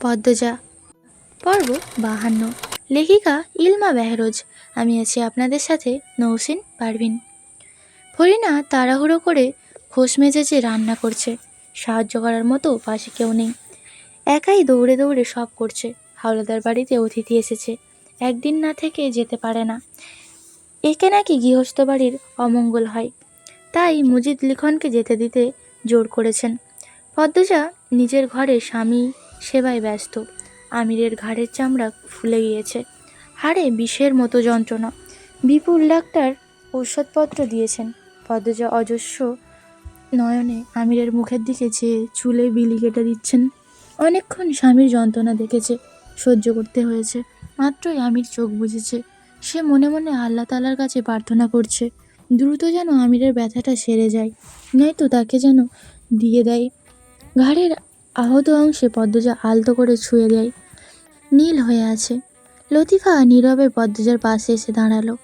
পদ্মজা। পর্ব বাহান্ন। লেখিকা ইলমা বেহরোজ। আমি আছি আপনাদের সাথে নৌসিন পারভিন। ফরিনা তাড়াহুড়ো করে খোস মেজেছে রান্না করছে। সাহায্য করার মতো পাশে কেউ নেই। একাই দৌড়ে দৌড়ে সব করছে। হাওলাদার বাড়িতে অতিথি এসেছে। একদিন না থেকে যেতে পারে না। একে নাকি গৃহস্থ বাড়ির অমঙ্গল হয়। তাই মুজিদ লিখনকে যেতে দিতে জোর করেছেন। পদ্মজা নিজের ঘরে স্বামী সেবায় ব্যস্ত। আমিরের ঘাড়ের চামড়া ফুলে গিয়েছে। হাড়ে বিষের মতো যন্ত্রণা। বিপুল ডাক্তার ঔষধপত্র দিয়েছেন। পদ্মজা অজস্র নয়নে আমিরের মুখের দিকে চেয়ে চুলে বিলি কেটে দিচ্ছেন। অনেকক্ষণ স্বামীর যন্ত্রণা দেখেছে, সহ্য করতে হয়েছে। মাত্রই আমির চোখ বুঝেছে সে মনে মনে আল্লাহ তালার কাছে প্রার্থনা করছে, দ্রুত যেন আমিরের ব্যথাটা সেরে যায়, নয়তো তাকে যেন দিয়ে দেয়। ঘাড়ের আহত অংশে পদ্মজা আলতো করে ছুঁয়ে দেয়। নীল হয়ে আছে। লতিফা নীরবে পদ্মজার পাশে এসে দাঁড়াল।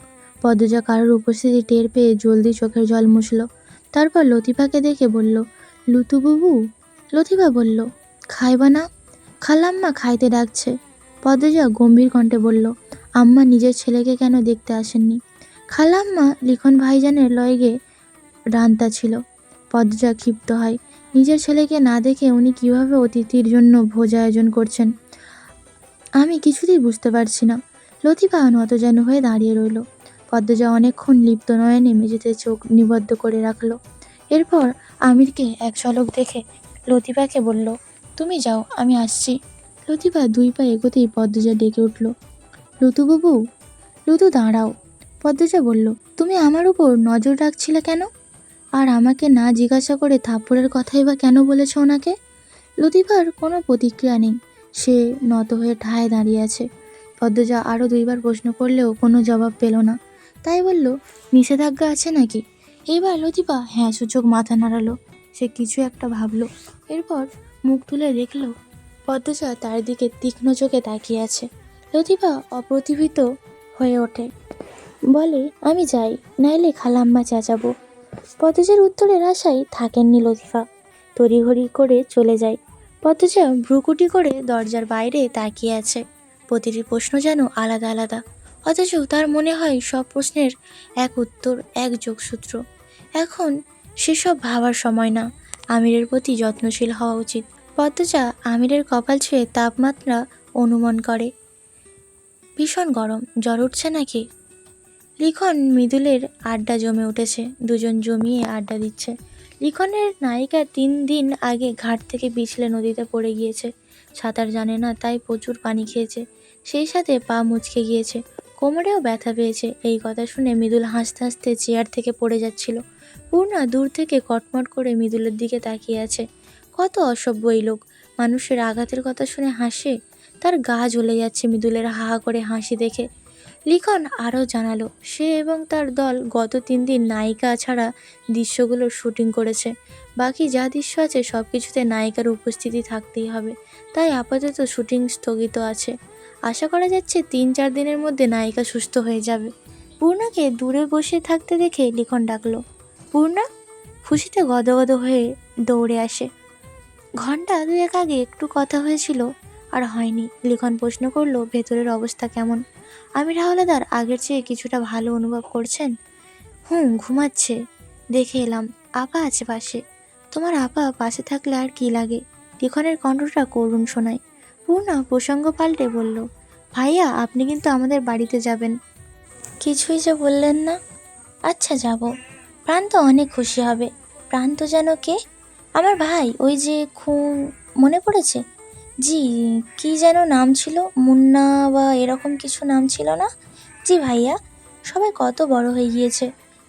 পদ্মজা কারোর উপস্থিতি টের পেয়ে জলদি চোখের জল মুছল। তারপর লতিফাকে দেখে বলল লুতু বুবু লতিফা বলল, খাইবা না। খালাম্মা খাইতে ডাকছে। পদ্মজা গম্ভীর কণ্ঠে বলল, আম্মা নিজের ছেলেকে কেন দেখতে আসেননি? খালাম্মা লিখন ভাইজানের লয়গে রান্তা ছিল। পদ্মজা ক্ষিপ্ত হয়। নিজের ছেলেকে না দেখে উনি কীভাবে অতিথির জন্য ভোজ আয়োজন করছেন, আমি কিছুতেই বুঝতে পারছি না। লতিফা যেন হয়ে দাঁড়িয়ে রইল। পদ্মজা অনেকক্ষণ লিপ্ত নয়নে মেঝেতে চোখ নিবদ্ধ করে রাখল। এরপর আমিরকে এক ঝলক দেখে লতিফাকে বলল, তুমি যাও, আমি আসছি। লতিফা দুই পা এগোতেই পদ্মজা ডেকে উঠল লুতুবাবু লুতু দাঁড়াও। পদ্মজা বলল, তুমি আমার উপর নজর রাখছিলে কেন? আর আমাকে না জিজ্ঞাসা করে থাপ্পড়ের কথাই বা কেন বলেছ ওনাকে? লতিফার কোনো প্রতিক্রিয়া নেই। সে নত হয়ে ঠায় দাঁড়িয়ে আছে। পদ্মজা আরও দুইবার প্রশ্ন করলেও কোনো জবাব পেল না। তাই বলল, নিষেধাজ্ঞা আছে নাকি? এইবার লতিফা হ্যাঁ সূচক মাথা নাড়ালো। সে কিছু একটা ভাবলো। এরপর মুখ তুলে দেখল পদ্মজা তার দিকে তীক্ষ্ণ চোখে তাকিয়ে আছে। লতিফা অপ্রতিভিত হয়ে ওঠে। বলে, আমি যাই, নাইলে খালাম্মা চেঁচাবো। পদ্মজার উত্তরের আশায় থাকেননি লতিফা তড়িঘড়ি করে চলে যায়। পদ্মজা ভ্রুকুটি করে দরজার বাইরে তাকিয়ে আছে। প্রতিটি প্রশ্ন যেন আলাদা আলাদা। অথচ তার মনে হয় সব প্রশ্নের এক উত্তর, এক যোগসূত্র। এখন সেসব ভাবার সময় না। আমিরের প্রতি যত্নশীল হওয়া উচিত। পদ্মজা আমিরের কপাল ছুঁয়ে তাপমাত্রা অনুমান করে। ভীষণ গরম। জ্বর উঠছে নাকি? লিখন মৃদুলের আড্ডা জমে উঠেছে। দুজন জমিয়ে আড্ডা দিচ্ছে। লিখনের নায়িকা তিন দিন আগে ঘাট থেকে পিছলে নদীতে পড়ে গিয়েছে। সাঁতার জানে না, তাই প্রচুর পানি খেয়েছে। সেই সাথে পা মুচকে গিয়েছে। কোমরেও ব্যথা পেয়েছে। এই কথা শুনে মৃদুল হাসতে হাসতে চেয়ার থেকে পড়ে যাচ্ছিল। পূর্ণা দূর থেকে কটমট করে মৃদুলের দিকে তাকিয়ে আছে। কত অসভ্য এই লোক। মানুষের আঘাতের কথা শুনে হাসে। তার গা জ্বলে যাচ্ছে মৃদুলের হা হা করে হাসি দেখে। লিখন আরও জানালো, সে এবং তার দল গত তিন দিন নায়িকা ছাড়া দৃশ্যগুলোর শুটিং করেছে। বাকি যা দৃশ্য আছে সব কিছুতে নায়িকার উপস্থিতি থাকতেই হবে। তাই আপাতত শুটিং স্থগিত আছে। আশা করা যাচ্ছে তিন চার দিনের মধ্যে নায়িকা সুস্থ হয়ে যাবে। পূর্ণাকে দূরে বসে থাকতে দেখে লিখন ডাকলো, পূর্ণা? খুশিতে গদগদ হয়ে দৌড়ে আসে। ঘণ্টা দুয়েক আগে একটু কথা হয়েছিল, আর হয়নি। লিখন প্রশ্ন করল, ভেতরের অবস্থা কেমন? আমির হাওলাদার আগের চেয়ে কিছুটা ভালো অনুভব করছেন? হুম, ঘুমাচ্ছে। দেখে এলাম, আপা আছে পাশে। তোমার আপা পাশে থাকলে আর কি লাগে? লিখনের কণ্ঠটা করুণ শোনায়। পূর্ণা প্রসঙ্গ পাল্টে বলল, ভাইয়া, আপনি কিন্তু আমাদের বাড়িতে যাবেন। কিছুই যে বললেন না। আচ্ছা যাব। প্রান্ত অনেক খুশি হবে। প্রান্ত যেন কে? আমার ভাই, ওই যে খুন, মনে পড়েছে? জি, কি যেন নাম ছিল? মুন্না বা এরকম কিছু নাম ছিল না? জি ভাইয়া, সবাই কত বড় হয়ে গিয়েছে।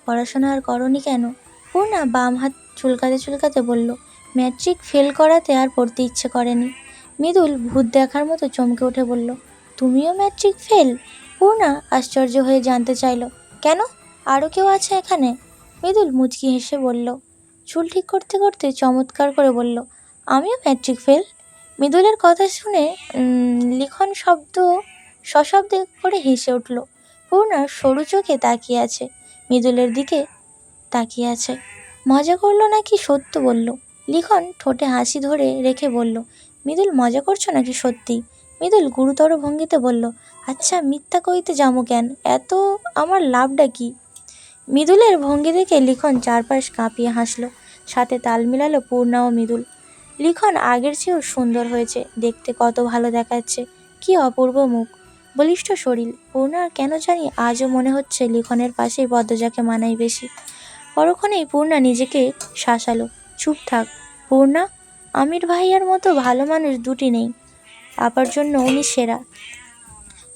পড়াশোনা আর করনি কেন? পূর্ণা বাম হাত চুলকাতে চুলকাতে বলল, ম্যাট্রিক ফেল করাতে আর পড়তে ইচ্ছে করেনি। মৃদুল ভূত দেখার মতো চমকে উঠে বলল, তুমিও ম্যাট্রিক ফেল? পূর্ণা আশ্চর্য হয়ে জানতে চাইলো, কেন? আরও কেউ আছে এখানে? মৃদুল মুচকি হেসে বলল, চুল ঠিক করতে করতে চমৎকার করে বলল, আমিও ম্যাট্রিক ফেল? মৃদুলের কথা শুনে লিখন শব্দ, সশব্দে করে হেসে উঠল। পূর্ণা সরু চোখে তাকিয়ে আছে, মৃদুলের দিকে তাকিয়ে আছে। মজা করল নাকি সত্য বলল? লিখন ঠোঁটে হাসি ধরে রেখে বলল, মৃদুল, মজা করছ নাকি সত্যি? মৃদুল গুরুতর ভঙ্গিতে বলল আচ্ছা মিথ্যা কইতে যাব কেন? এত আমার লাভটা কি? মৃদুলের ভঙ্গি দেখে লিখন চারপাশ কাঁপিয়ে হাসলো। সাথে তাল মিলালো পূর্ণা ও মৃদুল। লিখন আগের চেয়েও সুন্দর হয়েছে। দেখতে কত ভালো দেখাচ্ছে। কি অপূর্ব মুখ। বলিষ্ঠ শরীর। পূর্ণার কেন জানি আজও মনে হচ্ছে লিখনের পাশেই পদ্মজাকে মানাই বেশি। পরক্ষণেই পূর্ণা নিজেকে শাসালো। চুপ থাক। পূর্ণা, আমির ভাইয়ার মতো ভালো মানুষ দুটি নেই। আপার জন্য উনি সেরা।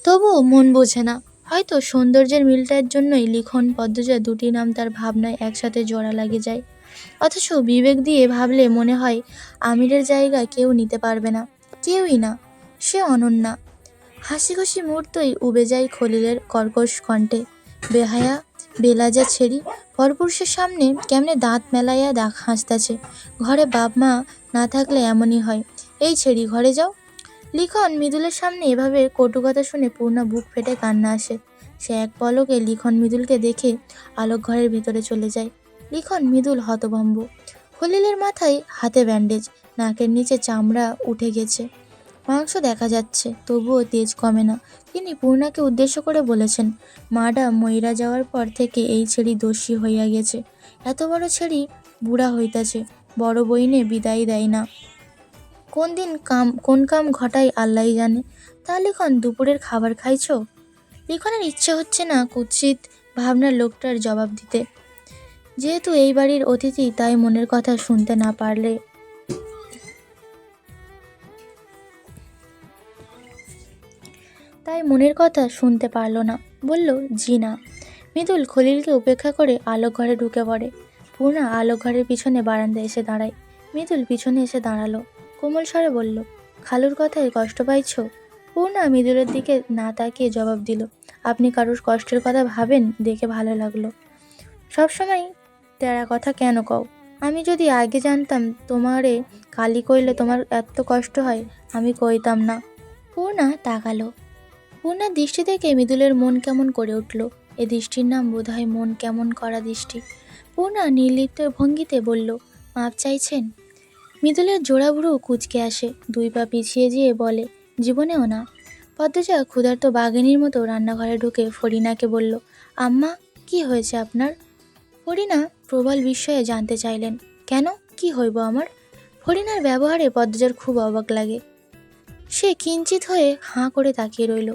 তবুও মন বোঝে না। হয়তো সৌন্দর্যের মিলটার জন্যই লিখন, পদ্মজা দুটি নাম তার ভাবনায় একসাথে জোড়া লাগে যায়। অথচ বিবেক দিয়ে ভাবলে মনে হয়, আমিরের জায়গা কেউ নিতে পারবে না, কেউই না, সে অনন্যা। হাসি খুশি মুহূর্তই উবে যায় খলিলের কর্কশ কণ্ঠে। বেহায়া, বেলাজা ছেড়ি, পরপুরুষের সামনে কেমনে দাঁত মেলাইয়া দাগ হাসতেছে। ঘরে বাপ মা না থাকলে এমনই হয়, এই ছেড়ি, ঘরে যাও। লিখন মৃদুলের সামনে এভাবে কটু কথা শুনে পূর্ণা বুক ফেটে কান্না আসে। সে এক পলকে লিখন মৃদুলকে দেখে আলোক ঘরের ভেতরে চলে যায়। লিখন মৃদুল হতভম্ব। খলিলের মাথায় হাতে ব্যান্ডেজ নাকের নিচে চামড়া উঠে গেছে। মাংস দেখা যাচ্ছে, তবুও তেজ কমে না। তিনি পূর্ণাকে উদ্দেশ্য করে বলেছেন মাডা ময়রা যাওয়ার পর থেকে এই ছেড়ি দোষী হইয়া গেছে। এত বড় ছেড়ি বুড়া হইতাছে, বড় বইনে বিদায় দেয় না। কোন দিন কাম, কোন কাম ঘটায় আল্লাহই জানে। তা লিখন, দুপুরের খাবার খাইছো? লিখনের ইচ্ছে হচ্ছে না, কুৎসিত ভাবনার লোকটার জবাব দিতে। যেহেতু এই বাড়ির অতিথি, তাই মনের কথা শুনতে না পারলে। তাই মনের কথা শুনতে পারল না। বলল জি না মৃদুল খলিলকে উপেক্ষা করে আলোক ঘরে ঢুকে পড়ে। পূর্ণা আলোক ঘরের পিছনে বারান্দায় এসে দাঁড়ায়। মৃদুল পিছনে এসে দাঁড়াল। কোমল স্বরে বলল, খালুর কথায় কষ্ট পাইছ? পূর্ণা মৃদুলের দিকে না তাকিয়ে জবাব দিল, আপনি কারোর কষ্টের কথা ভাবেন, দেখে ভালো লাগল। সবসময় তেরা কথা কেন কও? আমি যদি আগে জানতাম তোমারে কালি কইলে তোমার এত কষ্ট হয়, আমি কইতাম না। পূর্ণা তাকালো। পূর্ণার দৃষ্টি থেকে মৃদুলের মন কেমন করে উঠল। এ দৃষ্টির নাম বোধহয় মন কেমন করা দৃষ্টি। পূর্ণা নির্লিপ্ত ভঙ্গিতে বলল, মাপ চাইছেন? মৃদুলের জোড়া ভুরু কুচকে আসে, দুই পা পিছিয়ে যেয়ে বলে, জীবনেও না। পদ্মজা ক্ষুধার্ত বাঘিনীর মতো রান্নাঘরে ঢুকে ফরিনাকে বলল, আম্মা, কি হয়েছে আপনার? ফরিনা প্রবল বিস্ময়ে জানতে চাইলেন, কেন? কি হইব আমার? ফরিনার ব্যবহারে পদ্মজার খুব অবাক লাগে। সে কিঞ্চিত হয়ে হাঁ করে তাকিয়ে রইল।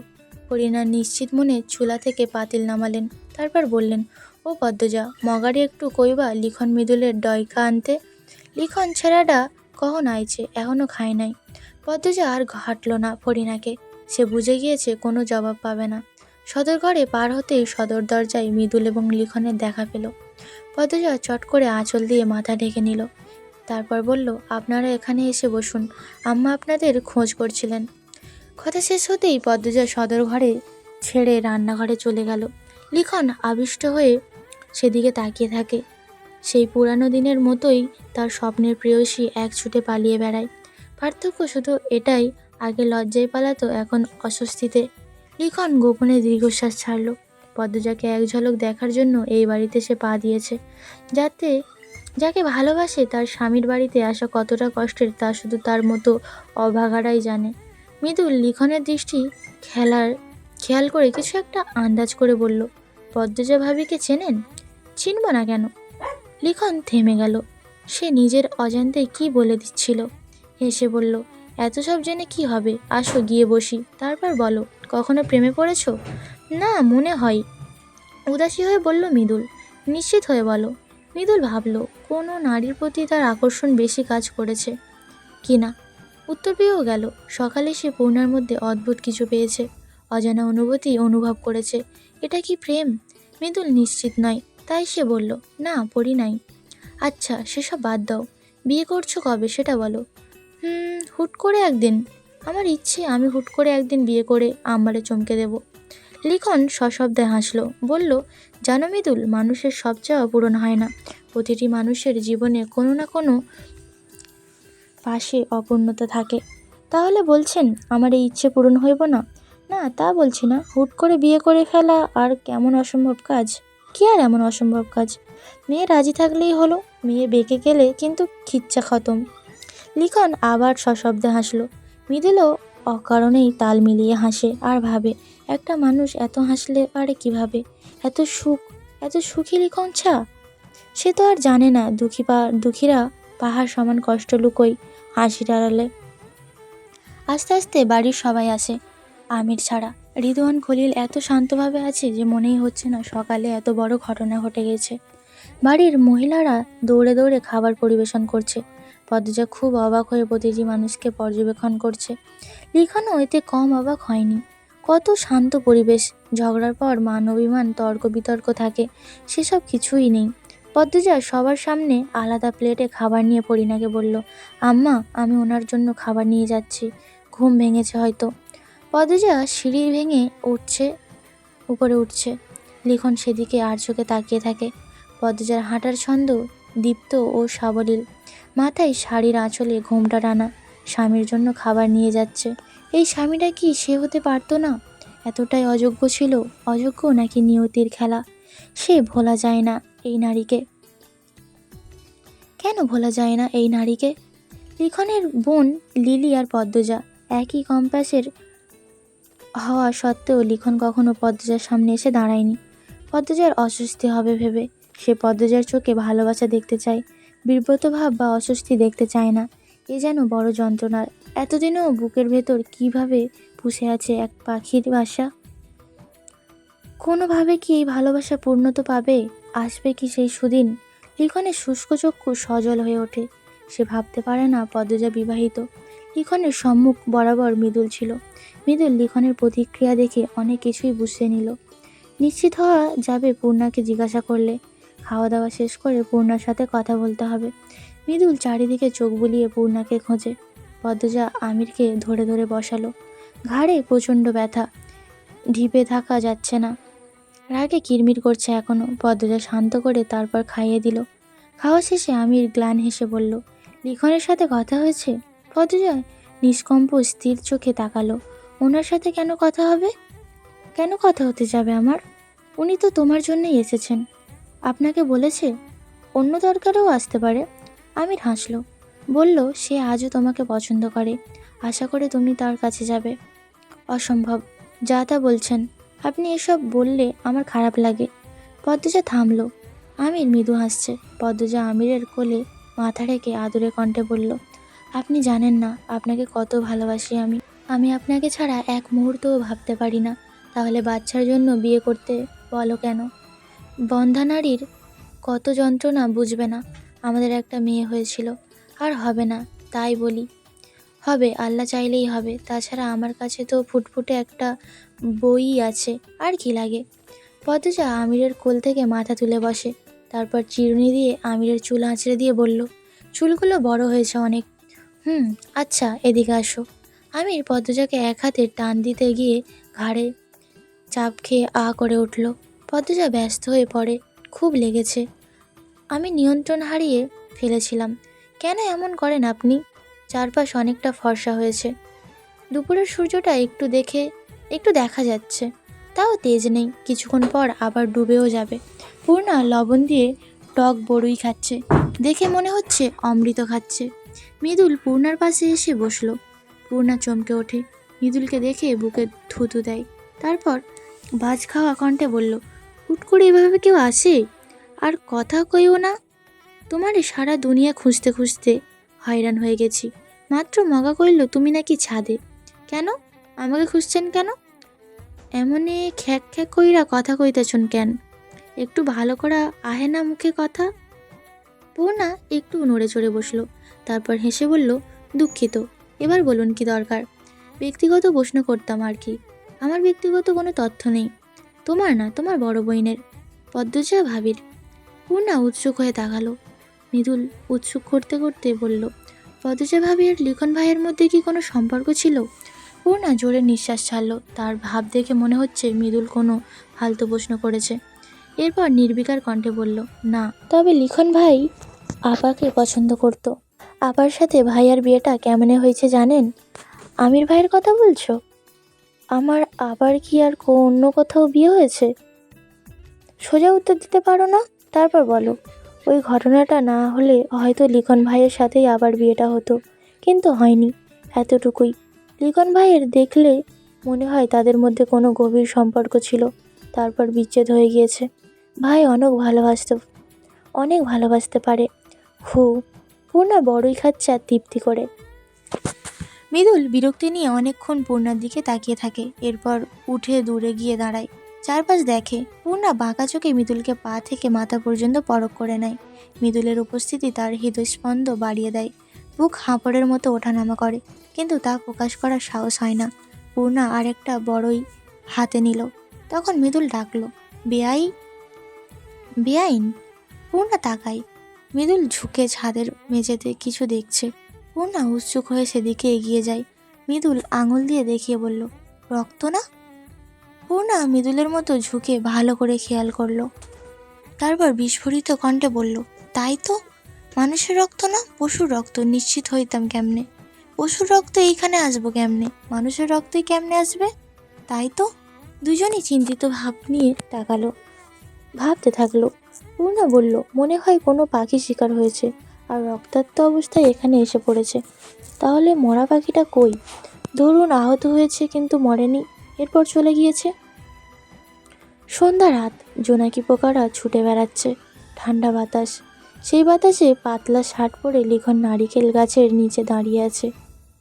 হরিণার নিশ্চিত মনে চুলা থেকে পাতিল নামালেন, তারপর বললেন, ও পদ্মজা, মগারে একটু কইবা লিখন মৃদুলের ডয়কা আনতে? লিখন ছেঁড়াটা কখন আইছে? এখনও খায় নাই। পদ্মজা আর হাঁটল না ফরিনাকে সে বুঝে গিয়েছে কোনো জবাব পাবে না। সদর ঘরে পার হতেই সদর দরজায় মৃদুল এবং লিখনের দেখা পেল। পদ্মজা চট করে আঁচল দিয়ে মাথা ঢেকে নিল। তারপর বলল, আপনারা এখানে এসে বসুন। আম্মা আপনাদের খোঁজ করছিলেন। কথা শেষ হতেই পদ্মজা সদর ঘরে ছেড়ে রান্নাঘরে চলে গেল। লিখন আবিষ্ট হয়ে সেদিকে তাকিয়ে থাকে। সেই পুরানো দিনের মতোই তার স্বপ্নের প্রেয়সী এক ছুটে পালিয়ে বেড়ায়। পার্থক্য শুধু এটাই, আগে লজ্জায় পালাতো, এখন অস্বস্তিতে। লিখন গোপনে দীর্ঘশ্বাস ছাড়ল। পদ্মজাকে এক ঝলক দেখার জন্য এই বাড়িতে সে পা দিয়েছে। যাতে যাকে ভালোবাসে তার স্বামীর বাড়িতে আসা কতটা কষ্টের তা শুধু তার মতো অভাগারাই জানে। মৃদুল লিখনের দৃষ্টি খেলার খেয়াল করে কিছু একটা আন্দাজ করে বলল, পদ্মজা ভাবিকে চেনেন? চিনব না কেন? লিখন থেমে গেল। সে নিজের অজান্তে কি বলে দিচ্ছিল? হেসে বলল, এত সব জেনে কি হবে? আসো গিয়ে বসি। তারপর বলো। কখনো প্রেমে পড়েছ? না, মনে হয়। উদাসী হয়ে বলল মৃদুল, নিশ্চিত হয়ে বলো। মৃদুল ভাবল, কোনো নারীর প্রতি তার আকর্ষণ বেশি কাজ করেছে। কি না? উত্তর পেয়েও গেল, সকালে সে পূর্ণার মধ্যে অদ্ভুত কিছু পেয়েছে। অজানা অনুভূতি অনুভব করেছে। এটা কি প্রেম? মৃদুল নিশ্চিত নয়, তাই সে বলল, না, পড়ি নাই। আচ্ছা সেসব বাদ দাও। বিয়ে করছ কবে, সেটা বলো। হুম, হুট করে একদিন। আমার ইচ্ছে, আমি হুট করে একদিন বিয়ে করে আমারে চমকে দেব। লিখন সশব্দে হাসলো, বলল, জানো মৃদুল, মানুষের সব চাওয়া পূরণ হয় না। প্রতিটি মানুষের জীবনে কোনো না কোনো পাশে অপূর্ণতা থাকে। তাহলে বলছেন, আমার এই ইচ্ছে পূরণ হইব না? না, তা বলছি না। হুট করে বিয়ে করে ফেলা আর কেমন অসম্ভব কাজ? কি আর এমন অসম্ভব কাজ? মেয়ে রাজি থাকলেই হলো, মেয়ে বেঁকে গেলে কিন্তু খিচ্চা খতম। লিখন আবার সশব্দে হাসলো মৃদুলও অকারণেই তাল মিলিয়ে হাসে আর ভাবে, একটা মানুষ এত হাসলে পারে কীভাবে? এত সুখ, এত সুখী লিখন ছা? সে তো আর জানে না, দুঃখী পা, দুঃখীরা পাহাড় সমান কষ্ট লুকোই হাসির আড়ালে আস্তে আস্তে বাড়ির সবাই আসে। আমির ছাড়া, রিদওয়ান খলিল এত শান্তভাবে আছে যে মনেই হচ্ছে না সকালে এত বড় ঘটনা ঘটে গেছে। বাড়ির মহিলারা দৌড়ে দৌড়ে খাবার পরিবেশন করছে। পদ্মজা খুব অবাক হয়ে প্রতিটি মানুষকে পর্যবেক্ষণ করছে। লিখনও এতে কম অবাক হয়নি। কত শান্ত পরিবেশ, ঝগড়ার পর মান অভিমান, তর্ক বিতর্ক থাকে, সেসব কিছুই নেই। পদ্মজা সবার সামনে আলাদা প্লেটে খাবার নিয়ে পরিনাকে বলল, আম্মা, আমি ওনার জন্য খাবার নিয়ে যাচ্ছি। ঘুম ভেঙেছে হয়তো। পদ্মজা সিঁড়ি ভেঙে উঠছে, উপরে উঠছে। লিখন সেদিকে আর চোখে তাকিয়ে থাকে। পদ্মজার হাঁটার ছন্দ দীপ্ত ও সাবলীল। মাথায় শাড়ির আঁচলে ঘোমটা টানা স্বামীর জন্য খাবার নিয়ে যাচ্ছে। এই স্বামীটা কি সে হতে পারতো না? এতটাই অযোগ্য ছিল, অযোগ্য নাকি নিয়তির খেলা? সে ভোলা যায় না এই নারীকে। কেন ভোলা যায় না এই নারীকে? লিখনের বোন লিলি আর পদ্মজা একই কম্পাসের হওয়া সত্ত্বেও লিখন কখনো পদ্মজার সামনে এসে দাঁড়ায়নি। পদ্মজার অস্বস্তি হবে ভেবে সে পদ্মজার চোখে ভালোবাসা দেখতে চায়। বিব্রত ভাব বা অস্বস্তি দেখতে চায় না। এ যেন বড় যন্ত্রণার। এতদিনও বুকের ভেতর কীভাবে পুষে আছে এক পাখির বাসা? কোনোভাবে কি এই ভালোবাসা পূর্ণতা পাবে? আসবে কি সেই সুদিন? লিখনের শুষ্ক চক্ষু সজল হয়ে ওঠে। সে ভাবতে পারে না পদ্মজা বিবাহিত। লিখনের সম্মুখ বরাবর মৃদুল ছিল। মৃদুল লিখনের প্রতিক্রিয়া দেখে অনেক কিছুই বুঝতে নিল। নিশ্চিত হওয়া যাবে পূর্ণাকে জিজ্ঞাসা করলে। খাওয়া দাওয়া শেষ করে পূর্ণার সাথে কথা বলতে হবে। মৃদুল চারিদিকে চোখ বুলিয়ে পূর্ণাকে খোঁজে। পদ্মজা আমিরকে ধরে ধরে বসালো। ঘাড়ে প্রচণ্ড ব্যথা। ঢিপে থাকা যাচ্ছে না। রাগে কিরমির করছে এখনও। পদ্মজা শান্ত করে তারপর খাইয়ে দিল। খাওয়া শেষে আমির গ্লান হেসে বলল, লিখনের সাথে কথা হয়েছে? পদ্মজা নিষ্কম্প স্থির চোখে তাকালো। ওনার সাথে কেন কথা হবে? কেন কথা হতে যাবে আমার? উনি তো তোমার জন্যই এসেছেন। আপনাকে বলেছে, অন্য দরকারেও আসতে পারে। আমির হাসলো। বলল, সে আজও তোমাকে পছন্দ করে। আশা করে তুমি তার কাছে যাবে। অসম্ভব, যা তা বলছেন। আপনি এসব বললে আমার খারাপ লাগে। পদ্মজা থামলো। আমির মৃদু হাসছে। পদ্মজা আমিরের কোলে মাথা রেখে আদুরে কণ্ঠে বলল, আপনি জানেন না, আপনাকে কত ভালোবাসি আমি। আমি আপনাকে ছাড়া এক মুহূর্তও ভাবতে পারি না। তাহলে বাচ্চার জন্য বিয়ে করতে বলো কেন? বন্ধা নারীর কত যন্ত্রণা বুঝবে না। আমাদের একটা মেয়ে হয়েছিল। আর হবে না, তাই বলি। হবে, আল্লাহ চাইলেই হবে। তাছাড়া আমার কাছে তো ফুটফুটে একটা বই আছে, আর কি লাগে? পদ্মজা আমিরের কোল থেকে মাথা তুলে বসে। তারপর চিরুনি দিয়ে আমিরের চুল আঁচড়ে দিয়ে বলল, চুলগুলো বড় হয়েছে অনেক। হুম আচ্ছা এদিকে আসো। আমির পদ্মজাকে এক হাতে টান দিতে গিয়ে ঘাড়ে চাপ খেয়ে আ করে উঠল। পদ্মজা ব্যস্ত হয়ে পড়ে, খুব লেগেছে। আমি নিয়ন্ত্রণ হারিয়ে ফেলেছিলাম। কেন এমন করেন আপনি? চারপাশ অনেকটা ফর্সা হয়েছে। দুপুরের সূর্যটা একটু দেখে একটু দেখা যাচ্ছে। তাও তেজ নেই, কিছুক্ষণ পর আবার ডুবেও যাবে। পূর্ণা লবণ দিয়ে টক বড়ুই খাচ্ছে। দেখে মনে হচ্ছে অমৃত খাচ্ছে। মৃদুল পূর্ণার পাশে এসে বসল। পূর্ণা চমকে ওঠে। মৃদুলকে দেখে বুকে থুতু দেয়। তারপর বাজ খাওয়া কণ্ঠে বলল হুট করে এভাবে কেউ আসে? আর কথা কইও না। তোমারে সারা দুনিয়া খুঁজতে খুঁজতে হয়রান হয়ে গেছি। মাত্র মগা কইল, তুমি নাকি ছাদে? কেন? আমাকে খুঁজছেন কেন? এমনে খ্যাক খ্যাক কইরা কথা কইতেছন কেন? একটু ভালো করা আহে না মুখে কথা? পূর্ণা একটু নড়ে চড়ে বসল, তারপর হেসে বলল, দুঃখিত, এবার বলুন কি দরকার? ব্যক্তিগত প্রশ্ন করতাম আর কি। আমার ব্যক্তিগত কোনো তথ্য নেই। তোমার না, তোমার বড় বইনের পদ্মজা ভাবির। পূর্ণা উৎসুক হয়ে তাকালো। মৃদুল উৎসুক করতে করতে বলল, পদ্মজা ভাবি আর লিখন ভাইয়ের মধ্যে কি কোনো সম্পর্ক ছিল? পূর্ণা জোরে নিঃশ্বাস ছাড়লো। তার ভাব দেখে মনে হচ্ছে মৃদুল কোনো ফালতু প্রশ্ন করেছে। এরপর নির্বিকার কণ্ঠে বলল, না, তবে লিখন ভাই আপাকে পছন্দ করত। আপার সাথে ভাইয়ার বিয়েটা কেমনে হয়েছে জানেন? আমির ভাইয়ের কথা বলছো? আমার আবার কি আর কো- অন্য কোথাও বিয়ে হয়েছে? সোজা উত্তর দিতে পারো না? তারপর বলো। ওই ঘটনাটা না হলে হয়তো লিখন ভাইয়ের সাথেই আবার বিয়েটা হতো। কিন্তু হয়নি, এতটুকুই। লিখন ভাইয়ের দেখলে মনে হয় তাদের মধ্যে কোনো গভীর সম্পর্ক ছিল। তারপর বিচ্ছেদ হয়ে গিয়েছে। ভাই অনেক ভালোবাসত। অনেক ভালোবাসতে পারে। হু, পূর্ণা বড়ই খাচ্ছে আর তৃপ্তি করে। মৃদুল বিরক্তি নিয়ে অনেকক্ষণ পূর্ণার দিকে তাকিয়ে থাকে, এরপর উঠে দূরে গিয়ে দাঁড়ায়। চারপাশ দেখে পূর্ণা বাঁকা চোখে মৃদুলকে পা থেকে মাথা পর্যন্ত পরক করে নেয়। মৃদুলের উপস্থিতি তার হৃদয়স্পন্দ বাড়িয়ে দেয়, বুক হাঁপড়ের মতো ওঠানামা করে, কিন্তু তা প্রকাশ করার সাহস হয় না। পূর্ণা আরেকটা বড়ই হাতে নিল, তখন মৃদুল ডাকলো, বেআই, বেআইন? পূর্ণা তাকায়, মৃদুল ঝুঁকে ছাদের মেঝেতে কিছু দেখছে। পূর্ণা উৎসুক হয়ে সেদিকে এগিয়ে যায়। মৃদুল আঙুল দিয়ে দেখিয়ে বলল, রক্ত না? পূর্ণা মৃদুলের মতো ঝুঁকে ভালো করে খেয়াল করল। তারপর বিস্ফোরিত কণ্ঠে বলল, তাই তো? মানুষের রক্ত না? পশুর রক্ত? নিশ্চিত হইতাম কেমনে? পশুর রক্ত এইখানে আসব কেমনে? মানুষের রক্তই কেমনে আসবে? তাই তো? দুজনই চিন্তিত ভাব নিয়ে তাকালো। ভাবতে থাকল। পূর্ণা বলল, মনে হয় কোনো পাখি শিকার হয়েছে। আর রক্তাক্ত অবস্থায় এখানে এসে পড়েছে। তাহলে মরা পাখিটা কই? ধরুন আহত হয়েছে কিন্তু মরেনি, এরপর চলে গিয়েছে। সন্ধ্যা রাত, জোনাকি পোকারা ছুটে বেড়াচ্ছে, ঠান্ডা বাতাস। সেই বাতাসে পাতলা শার্ট পরে লিখন নারিকেল গাছের নিচে দাঁড়িয়ে আছে।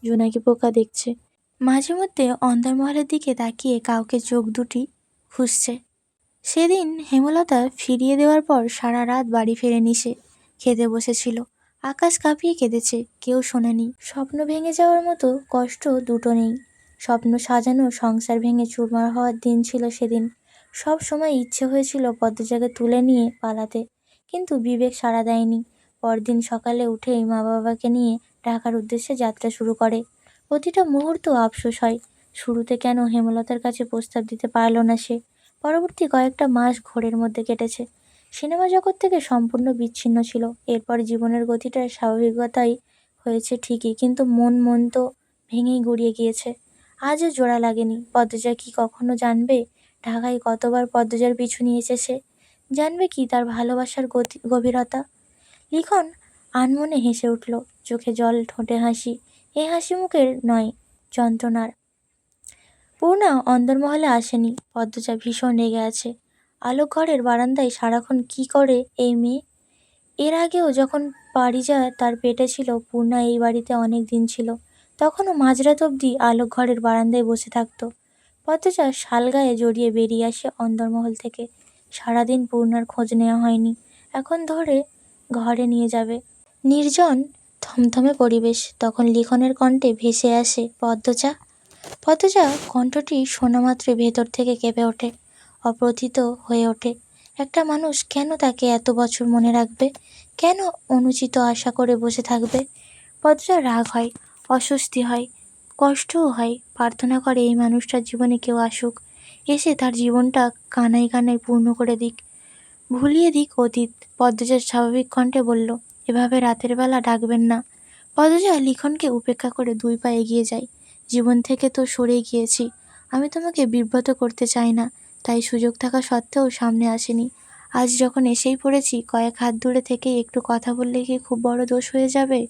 জোনাকি পোকা দেখছে। মাঝে মধ্যে অন্দরমহলের দিকে তাকিয়ে কাউকে চোখ দুটি খুঁজছে। সেদিন হেমলতা ফিরিয়ে দেওয়ার পর সারা রাত বাড়ি ফেরেনি সে, খেতে বসেছিল। আকাশ কাঁপিয়ে কেঁদেছে, কেউ শোনেনি। স্বপ্ন ভেঙে যাওয়ার মতো কষ্ট দুটো নেই। স্বপ্ন সাজানো, সংসার ভেঙে চুরমার হওয়ার দিন ছিল সেদিন। সব সময় ইচ্ছে হয়েছিল পদ্মজাকে তুলে নিয়ে পালাতে, কিন্তু বিবেক সাড়া দেয়নি। পরদিন সকালে উঠেই মা বাবাকে নিয়ে ঢাকার উদ্দেশ্যে যাত্রা শুরু করে। প্রতিটা মুহূর্ত আফসোস হয়। শুরুতে কেন হেমলতার কাছে প্রস্তাব দিতে পারল না সে? পরবর্তী কয়েকটা মাস ঘোরের মধ্যে কেটেছে। সিনেমা জগৎ থেকে সম্পূর্ণ বিচ্ছিন্ন ছিল। এরপর জীবনের গতিটা স্বাভাবিকতাই হয়েছে ঠিকই, কিন্তু মন মন তো ভেঙেই গড়িয়ে গিয়েছে। আজও জোড়া লাগেনি। পদ্মজা কি কখনো জানবে? ঢাকায় কতবার পদ্মজার পিছু নিয়েছে সে? জানবে কি তার ভালোবাসার গতি গভীরতা? লিখন আনমনে হেসে উঠল, চোখে জল, ঠোঁটে হাসি। এ হাসি মুখের নয়, যন্ত্রণার। পূর্ণা অন্দরমহলে আসেনি। পদ্মজা ভীষণ রেগে আছে। আলোক ঘরের বারান্দায় সারাক্ষণ কি করে এই মেয়ে? এর আগেও যখন পারিজা তার পেটে ছিল, পূর্ণা এই বাড়িতে অনেক দিন ছিল। তখনও মাঝরাত অবধি আলোক ঘরের বারান্দায় বসে থাকতো। পদ্মজা শালগায়ে জড়িয়ে বেরিয়ে আসে অন্দরমহল থেকে। সারাদিন পূর্ণার খোঁজ নেওয়া হয়নি। এখন ধরে ঘরে নিয়ে যাবে। নির্জন, থমথমে পরিবেশ। তখন লিখনের কণ্ঠে ভেসে আসে, পদ্মজা? পদ্মজা, কণ্ঠটি শোনা মাত্রে ভেতর থেকে কেঁপে ওঠে। অপ্রথিত হয়ে ওঠে। একটা মানুষ কেন তাকে এত বছর মনে রাখবে? কেন অনুচিত আশা করে বসে থাকবে? পদ্মজা রাগ হয়, অস্বস্তি হয়, কষ্টও হয়। প্রার্থনা করে এই মানুষটার জীবনে কেউ আসুক। এসে তার জীবনটা কানায় কানায় পূর্ণ করে দিক। ভুলিয়ে দিক অতীত। পদ্মজার স্বাভাবিক কণ্ঠে বলল, এভাবে রাতের বেলা ডাকবেন না। পদ্মজা লিখনকে উপেক্ষা করে দুই পা এগিয়ে যায়। জীবন থেকে তো সরে গিয়েছি। আমি তোমাকে বিব্রত করতে চাই না। তাই সুযোগ থাকা সত্ত্বেও সামনে আসেনি। আজ যখন এসেই পড়েছি, কয়েক হাত দূরে থেকে একটু কথা বললে কি খুব বড় দোষ হয়ে যাবে?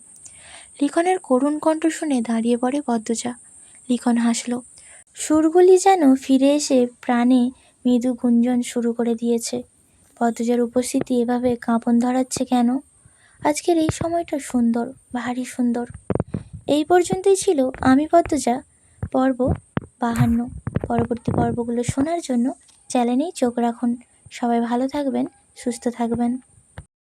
লিখনের করুণ কণ্ঠ শুনে দাঁড়িয়ে পড়ে পদ্মজা। লিখন হাসল, সুরগুলি যেন ফিরে এসে প্রাণে মৃদু গুঞ্জন শুরু করে দিয়েছে। পদ্মজার উপস্থিতি এভাবে কাঁপন ধরাচ্ছে কেন? আজকের এই সময়টা সুন্দর, ভারী সুন্দর। এই পর্যন্তই ছিল আমি পদ্মজা, পর্ব বাহান্ন। পরবর্তী পর্বগুলো শোনার জন্য চ্যানেলেই চোখ রাখুন। সবাই ভালো থাকবেন সুস্থ থাকবেন।